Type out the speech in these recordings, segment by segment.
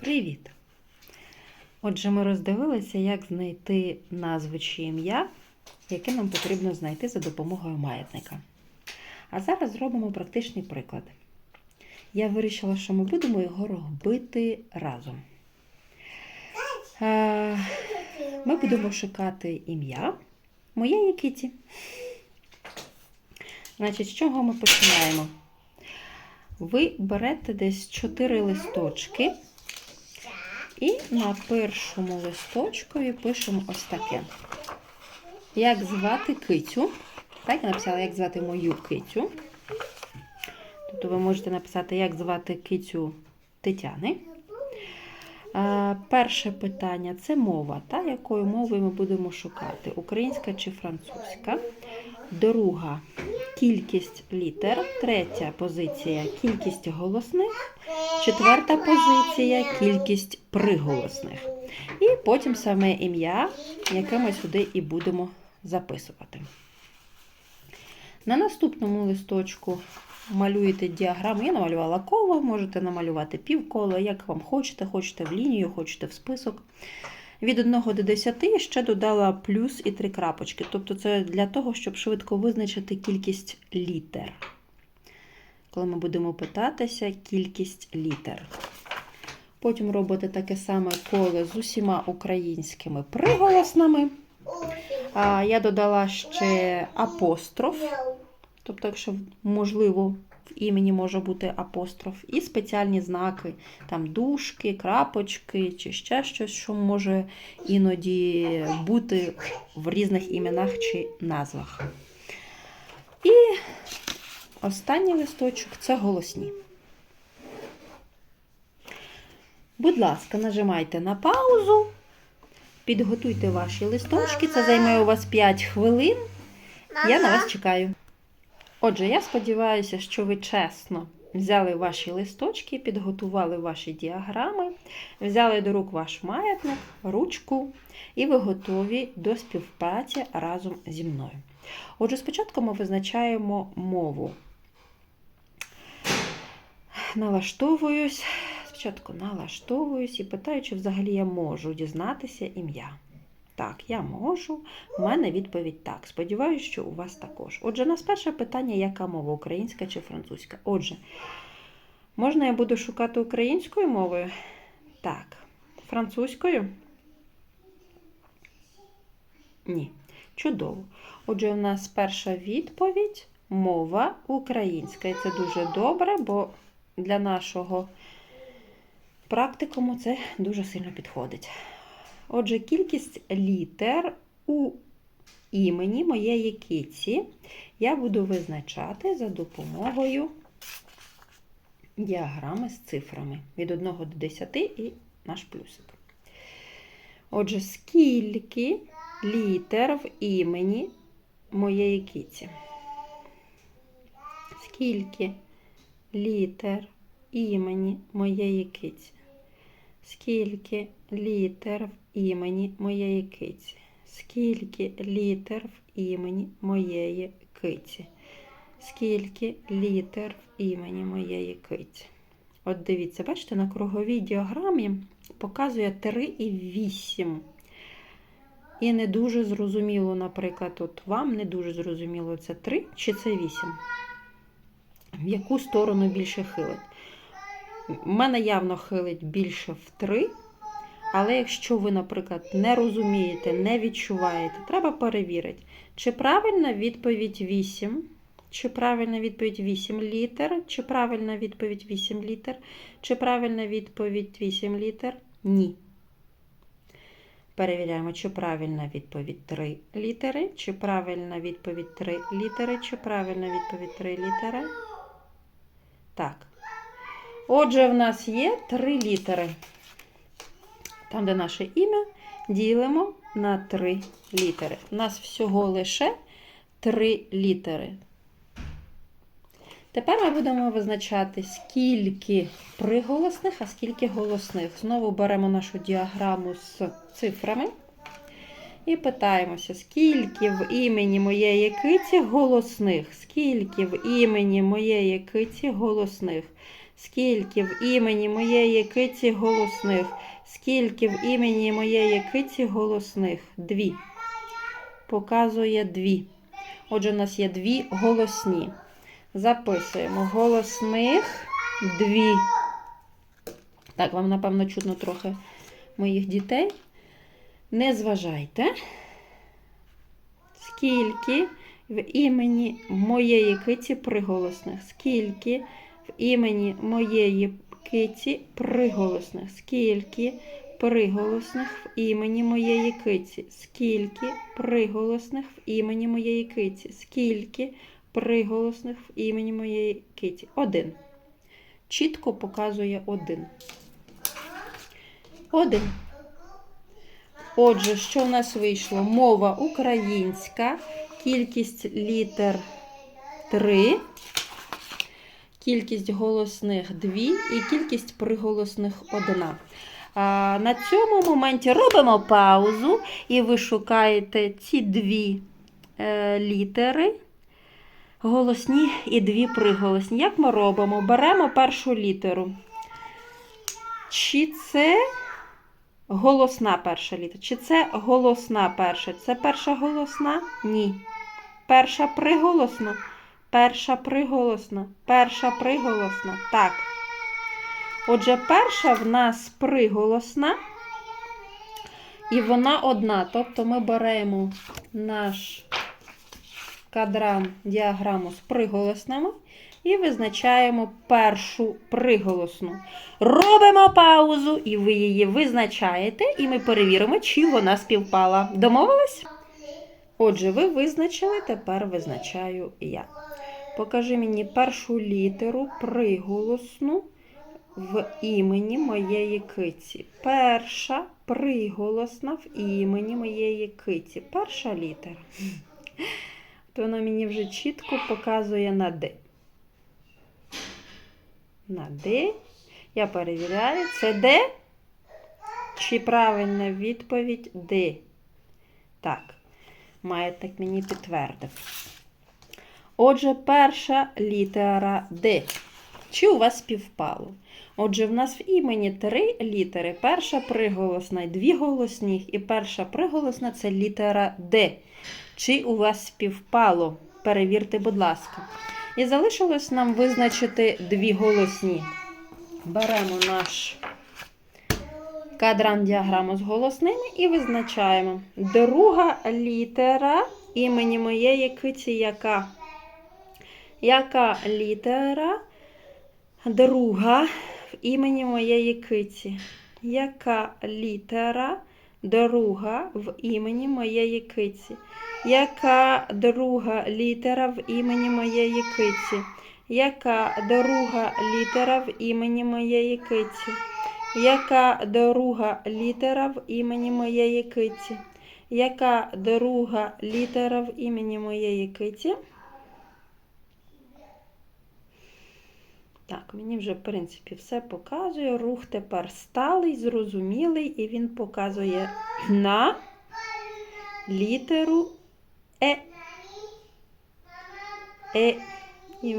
Привіт! Отже, ми роздивилися, як знайти назву чи ім'я, яке нам потрібно знайти за допомогою маятника. А зараз зробимо практичний приклад. Я вирішила, що ми будемо його робити разом. Ми будемо шукати ім'я. Моє є Кіті. Значить, з чого ми починаємо? Ви берете десь 4 листочки. І на першому листочкові пишемо ось таке. Як звати кицю? Так, я написала, як звати мою кицю. Тобто ви можете написати, як звати кицю Тетяни. Перше питання це мова, та, якою мовою ми будемо шукати: українська чи французька. Друга кількість літер. Третя позиція кількість голосних. Четверта позиція кількість приголосних. І потім саме ім'я, яке ми сюди і будемо записувати. На наступному листочку малюєте діаграму. Я намалювала коло, можете намалювати півколо, як вам хочете, хочете в лінію, хочете в список. Від 1 до 10 ще додала плюс і три крапочки. Тобто це для того, щоб швидко визначити кількість літер. Коли ми будемо питатися, кількість літер. Потім робите таке саме коло з усіма українськими приголосними. А, Я додала ще апостроф. Тобто, якщо можливо, імені може бути апостроф, і спеціальні знаки, там дужки, крапочки чи ще щось, що може іноді бути в різних іменах чи назвах. І останній листочок це голосні. Будь ласка, нажимайте на паузу, підготуйте ваші листочки, це займе у вас 5 хвилин. Я на вас чекаю. Отже, я сподіваюся, що ви чесно взяли ваші листочки, підготували ваші діаграми, взяли до рук ваш маятник, ручку, і ви готові до співпраці разом зі мною. Отже, спочатку ми визначаємо мову. Налаштовуюсь, спочатку налаштовуюсь і питаю, чи взагалі я можу дізнатися ім'я. Так, я можу. У мене відповідь так. Сподіваюся, що у вас також. Отже, у нас перше питання, яка мова, українська чи французька? Отже, можна я буду шукати українською мовою? Так. Французькою? Ні. Чудово. Отже, у нас перша відповідь мова українська. І це дуже добре, бо для нашого практикуму це дуже сильно підходить. Отже, кількість літер у імені моєї киці я буду визначати за допомогою діаграми з цифрами від 1 до 10 і наш плюсик. Отже, скільки літер в імені моєї киці? Скільки літер імені моєї киці? Скільки літер в імені моєї киці? Скільки літер в імені моєї киці? Скільки літер в імені моєї киці? От дивіться, бачите, на круговій діаграмі показує 3 і 8. І не дуже зрозуміло, наприклад, от вам не дуже зрозуміло, це 3 чи це 8. В яку сторону більше хилить? Мене явно хилить більше в 3. Але якщо ви, наприклад, не розумієте, не відчуваєте, треба перевірити, чи правильна відповідь 8, чи правильна відповідь 8 літер, чи правильна відповідь 8 літер, чи правильна відповідь 8 літер? Ні. Перевіряємо, чи правильна відповідь 3 літери, чи правильна відповідь 3 літери, чи правильна відповідь 3 літери. Так. Отже, в нас є 3 літери. Там, де наше ім'я, ділимо на 3 літери. У нас всього лише 3 літери. Тепер ми будемо визначати, скільки приголосних, а скільки голосних. Знову беремо нашу діаграму з цифрами. І питаємося, скільки в імені моєї киці голосних, скільки в імені моєї киці голосних, Скільки в імені моєї киці голосних? Скільки в імені моєї киці голосних? Дві. Показує дві. Отже, у нас є дві голосні. Записуємо голосних дві. Так, вам, напевно, чутно трохи моїх дітей. Не зважайте. Скільки в імені моєї киці приголосних? Скільки імені моєї киці приголосних? Скільки приголосних в імені моєї киці? Скільки приголосних в імені моєї киці? Скільки приголосних в імені моєї киці? Один. Чітко показує один. Один. Отже, що в нас вийшло? Мова українська, кількість літер 3, кількість голосних 2 і кількість приголосних 1. А, на цьому моменті робимо паузу, і ви шукаєте ці дві е, літери. Голосні і дві приголосні. Як ми робимо? Беремо першу літеру. Чи це голосна перша літера? Чи це голосна перша? Це перша голосна? Ні. Перша приголосна. Перша приголосна. Перша приголосна. Так. Отже, перша в нас приголосна. І вона одна. Тобто ми беремо наш кадран діаграму з приголосними і визначаємо першу приголосну. Робимо паузу, і ви її визначаєте, і ми перевіримо, чи вона співпала. Домовились? Отже, ви визначили, тепер визначаю я. Покажи мені першу літеру приголосну в імені моєї киці. Перша приголосна в імені моєї киці. Перша літера. То вона мені вже чітко показує на Д. На Д. Я перевіряю, це Д? Чи правильна відповідь Д? Так, має так мені підтвердити. Отже, перша літера Д. Чи у вас співпало? Отже, в нас в імені три літери. Перша приголосна і дві голосні, і перша приголосна це літера Д. Чи у вас співпало? Перевірте, будь ласка. І залишилось нам визначити дві голосні. Беремо наш кадран діаграму з голосними і визначаємо. Друга літера імені моєї киці яка? Яка літера? Друга в імені моєї киці. Яка літера друга в імені моєї киці? Яка друга літера в імені моєї киці? Яка друга літера в імені моєї киці? Яка друга літера в імені моєї киці? Яка друга літера в імені моєї киці? Так, мені вже, в принципі, все показує. Рух тепер сталий, зрозумілий, і він показує на літеру Е. Е. І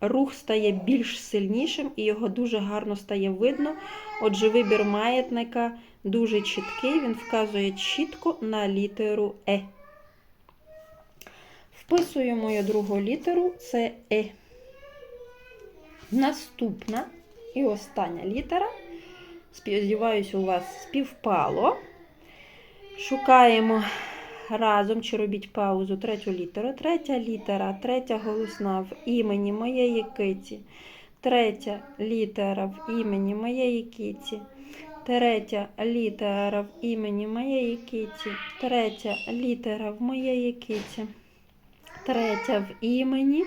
рух стає більш сильнішим і його дуже гарно стає видно. Отже, вибір маятника дуже чіткий, він вказує чітко на літеру Е. Вписую мою другу літеру це Е. Наступна і остання літера. Сподіваюся, у вас співпало. Шукаємо разом чи робіть паузу третю літеру. Третя літера, третя голосна в імені моєї киті. Третя літера в імені моєї киті. Третя літера в імені моєї киті. Третя літера в моєї киті. Третя в імені.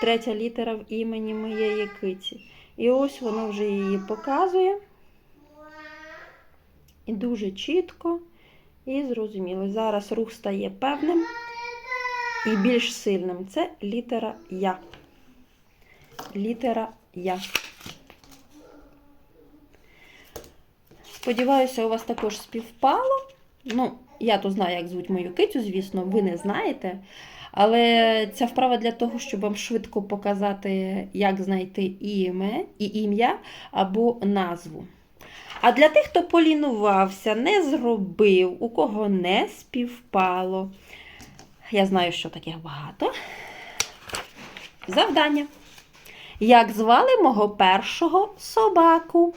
Третя літера в імені моєї киті. І ось воно вже її показує. І дуже чітко і зрозуміло. Зараз рух стає певним і більш сильним. Це літера Я. Літера Я. Сподіваюся, у вас також співпало. Ну, я то знаю, як звуть мою кицю, звісно, ви не знаєте. Але ця вправа для того, щоб вам швидко показати, як знайти іме, і ім'я або назву. А для тих, хто полінувався, не зробив, у кого не співпало, я знаю, що таких багато. Завдання. Як звали мого першого собаку?